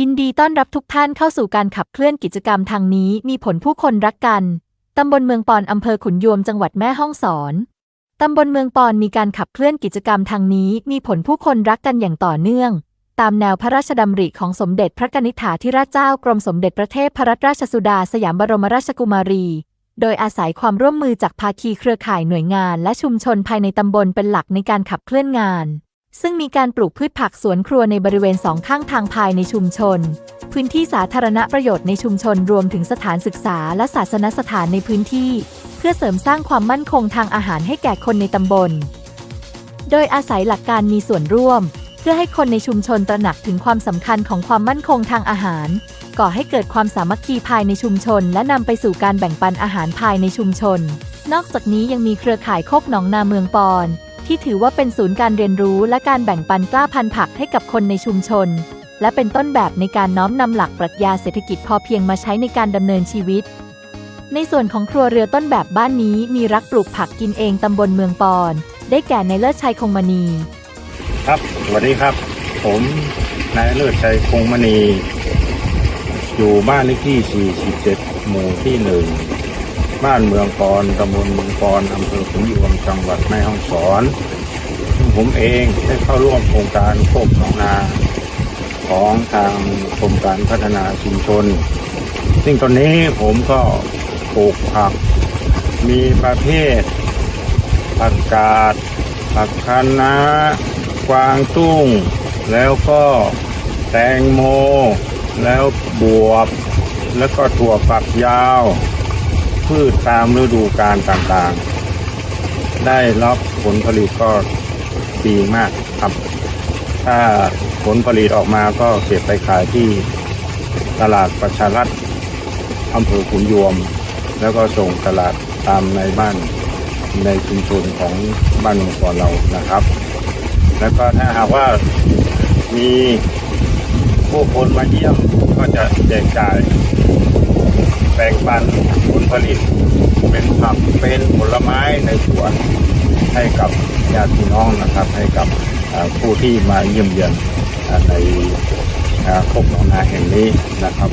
ยินดีต้อนรับทุกท่านเข้าสู่การขับเคลื่อนกิจกรรมทางนี้มีผลผู้คนรักกัน ตำบลเมืองปอนอำเภอขุนยวมจังหวัดแม่ฮ่องสอน ตำบลเมืองปอนมีการขับเคลื่อนกิจกรรมทางนี้มีผลผู้คนรักกันอย่างต่อเนื่อง ตามแนวพระราชดำริของสมเด็จพระนิษฐาธิราชเจ้ากรมสมเด็จพระเทพพรัตนราชสุดาสยามบรมราชกุมารี โดยอาศัยความร่วมมือจากภาคีเครือข่ายหน่วยงาน และชุมชนภายในตำบลเป็นหลักในการขับเคลื่อนงาน ซึ่งมีการปลูกพืชผักสวนครัวในบริเวณสองข้างทางภายในชุมชน พื้นที่สาธารณประโยชน์ในชุมชนรวมถึงสถานศึกษาและศาสนสถานในพื้นที่ เพื่อเสริมสร้างความมั่นคงทางอาหารให้แก่คนในตำบล โดยอาศัยหลักการมีส่วนร่วม เพื่อให้คนในชุมชนตระหนักถึงความสำคัญของความมั่นคงทางอาหาร ก่อให้เกิดความสามัคคีภายในชุมชน และนำไปสู่การแบ่งปันอาหารภายในชุมชน นอกจากนี้ยังมีเครือข่ายโคกหนองนาเมืองปอน ที่ถือว่าเป็นศูนย์การเรียนรู้และการแบ่งปันกล้าพันธุ์ผักให้กับคนในชุมชน และเป็นต้นแบบในการน้อมนำหลักปรัชญาเศรษฐกิจพอเพียงมาใช้ในการดำเนินชีวิต ในส่วนของครัวเรือต้นแบบบ้านนี้มีรักปลูกผักกินเองตำบลเมืองปอน ได้แก่ในเลิศชัยคงมณี ครับสวัสดีครับ ผมนายเลิศชัยคงมณี อยู่บ้านเลขที่ 47 หมู่ที่หนึ่ง บ้านเมืองกรตำบลเมืองกรอำเภอขุนยวมจังหวัดแม่ฮ่องสอนซึ่งผมเองได้เข้าร่วมโครงการโคกหนองนาของทางกรมการพัฒนาชุมชน ซึ่งตอนนี้ผมก็ปลูกผัก มีประเภท ผักกาด ผักคะน้ากวางตุ้ง แล้วก็แตงโม แล้วบวบ แล้วก็ถั่วฝักยาว พืชตามฤดูกาลต่างๆ ได้รับผลผลิตก็ดีมากครับ ถ้าผลผลิตออกมาก็เก็บไปขายที่ตลาดประชารัฐอำเภอขุนยวม แล้วก็ส่งตลาดตามในบ้านในชุมชนของบ้านเมืองก่อนเรานะครับ แล้วก็ถ้าหากว่ามีผู้คนมาเยี่ยมก็จะแจกจ่าย แบ่งปันผลผลิต เป็นผักเป็นผลไม้ในสวนให้กับญาติพี่น้องนะครับ ให้กับผู้ที่มาเยี่ยมเยือนในโคกหนองนาแห่งนี้นะครับ